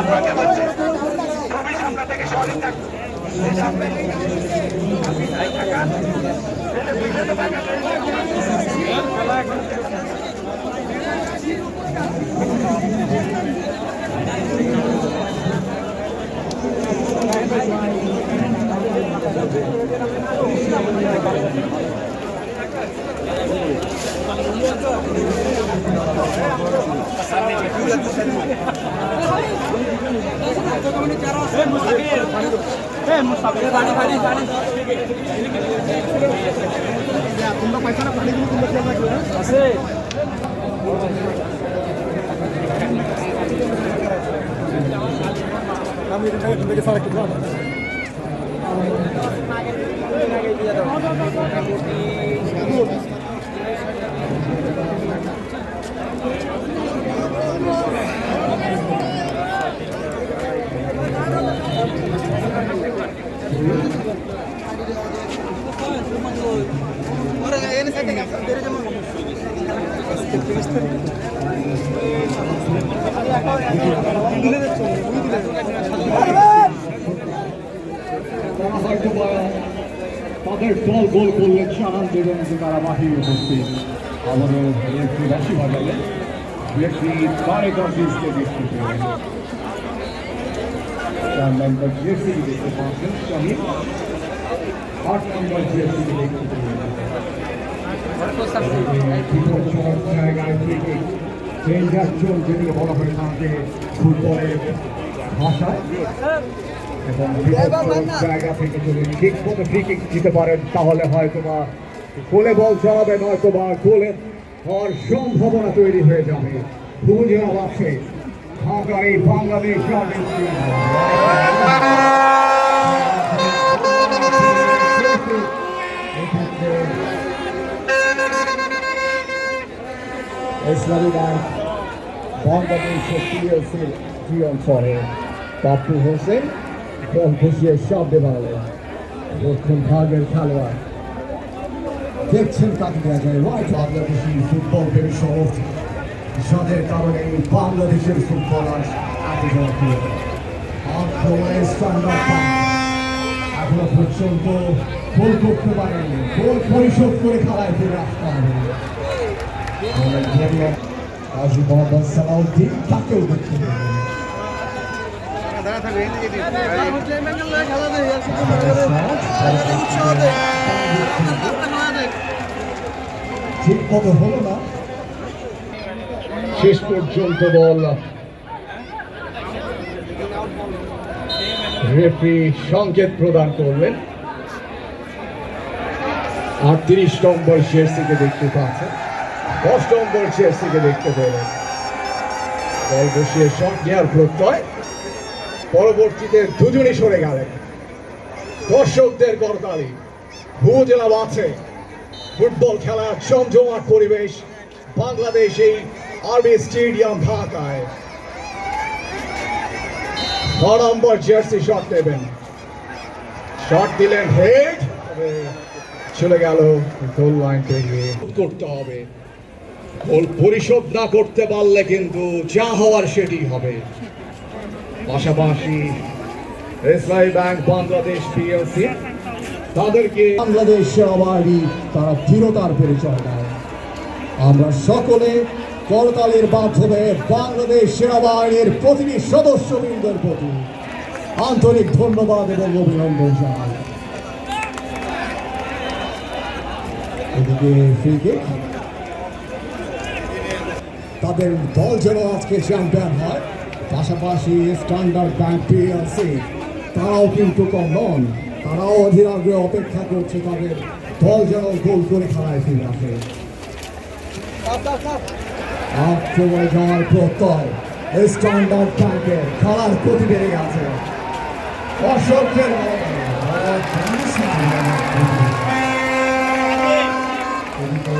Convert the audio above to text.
আপনাকে বলছি আমি সামনে থেকে সরে থাকব আপনি নাই থাকা daha ya daha hamza. তারা হয়তো বা তাদের দল গোল করলেন সারান দেবেন যে তারা মাঠে উপস্থিত। আমাদের একটি রাশি বাজালে ব্যক্তি আজিজকে দেখতে পেলেন চার নম্বর জেসি দেখতে পাচ্ছেন। শাহিদ আট নম্বর দেখতে জায়গায় থেকে যেগুলো বলা হয়ে থাকে ফুটবলের ভাষায়। এবং জায়গা থেকে যদি ঠিক মতো দিতে পারেন তাহলে হয়তো বা গোলে বল চালাবে নয়তো বা গোলে হওয়ার সম্ভাবনা তৈরি হয়ে যাবে। বুঝে আছে। এই বাংলাদেশ ইসলামী ব্যাংক বাংলাদেশের পিএসসির জি অঞ্চলে পাপ্পু হোসেন বল ঘুষিয়ে শব্দে বাড়ালেন দক্ষিণ ভাগের খেলোয়াড়। দেখছেন কাকে দেওয়া যায় রাইট বাংলাদেশি ফুটবল প্রেমী শহর যাদের কারণে বাংলাদেশের ফুটবল আজ এত জনপ্রিয় এখনও পর্যন্ত গোল করতে পারেনি। গোল পরিশোধ করে খেলায় ফিরে আসতে হবে। কাজী মোহাম্মদ সালাউদ্দিন তাকেও দেখতে ঠিক মতো হলো না। শেষ পর্যন্ত বল। রেফারি সংকেত প্রদান করলেন। আটত্রিশ নম্বর জার্সিকে দেখতে পাচ্ছেন দশ নম্বর জার্সিকে দেখতে পেলেন। বল বসিয়ে শট প্রত্যয়। পরবর্তীতে দুজনই সরে গেলেন। দর্শকদের করতালি। ভূজেলা আছে ফুটবল খেলার জমজমাট পরিবেশ। বাংলাদেশ এই আর্মি স্টেডিয়াম ঢাকায়। ন নম্বর জার্সি শট নেবেন। শট দিলেন হেড চলে গেল গোল লাইন পেরিয়ে করতে হবে। গোল পরিশোধ না করতে পারলে কিন্তু যা হওয়ার সেটি হবে। পাশাপাশি ইসলামী ব্যাংক বাংলাদেশ পিএলসি তাদেরকে বাংলাদেশ সেনাবাহিনী তারা দৃঢ়তার পরিচয় দেয়। আমরা সকলে করতালির মাধ্যমে বাংলাদেশ সেনাবাহিনীর প্রতিটি সদস্যবৃন্দের প্রতি আন্তরিক ধন্যবাদ এবং অভিনন্দন জানাই এদিকে। তাদের দল যেন আজকে চ্যাম্পিয়ন হয়, পাশাপাশি স্ট্যান্ডার্ড ব্যাংক পিএলসি তারাও কিন্তু কম নন, তারাও অধীর অপেক্ষা করছে তাদের দল যেন গোল করে খেলায় ফিরে আসে আক্রমণে যাওয়ার প্রত্যয় স্ট্যান্ডার্ড ব্যাংকে খেলার ক্ষতি বেড়ে গেছে। অশোকের এদিকে